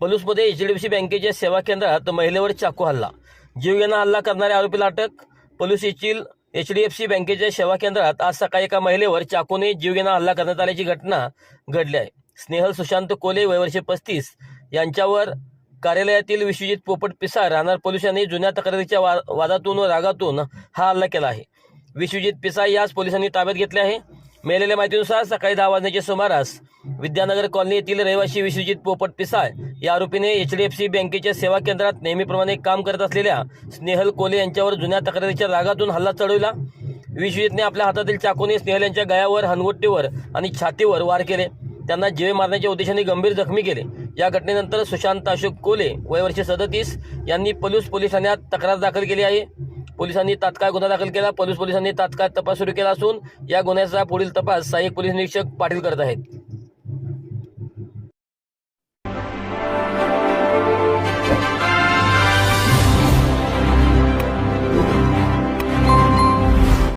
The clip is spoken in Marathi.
पलूसमध्ये एच डी एफ सी बँकेच्या सेवा केंद्रात महिलेवर चाकू हल्ला. जीवघेणा हल्ला करणाऱ्या आरोपीला अटक पलूस येथील एच डी एफ सी बँकेच्या सेवा केंद्रात आज सकाळी एका महिलेवर चाकूने जीवघेणा हल्ला करण्यात आल्याची घटना घडली आहे. स्नेहल सुशांत कोले वयवर्षे पस्तीस यांच्यावर कार्यालयातील विश्वजित पोपट पिसार राहणार पोलीस यांनी जुन्या तक्रारीच्या वा वादातून व रागातून हा हल्ला केला आहे. विश्वजित पिसार याच पोलिसांनी ताब्यात घेतले आहे. मिळालेल्या माहितीनुसार सकाळी दहा वाजण्याच्या सुमारास विद्यानगर कॉलनी येथील रहिवासी विश्वजित पोपट पिसाळ या आरोपीने एच डी एफ सी बँकेच्या सेवा केंद्रात नेहमीप्रमाणे काम करत असलेल्या स्नेहल कोले यांच्यावर जुन्या तक्रारीच्या रागातून हल्ला चढवला. विश्वजितने आपल्या हातातील चाकूने स्नेहल यांच्या गळ्यावर हनवट्टीवर आणि छातीवर वार केले. त्यांना जीवे मारण्याच्या उद्देशाने गंभीर जखमी केले. या घटनेनंतर सुशांत अशोक कोले वयवर्षे सदतीस यांनी पलूस पोलीस ठाण्यात तक्रार दाखल केली आहे. पोलिसांनी तात्काळ गुन्हा दाखल केला. पोलीस पोलिसांनी तात्काळ तपास सुरू केला असून या गुन्ह्याचा पुढील तपास सहाय्यक पोलीस निरीक्षक पाटील करत आहेत.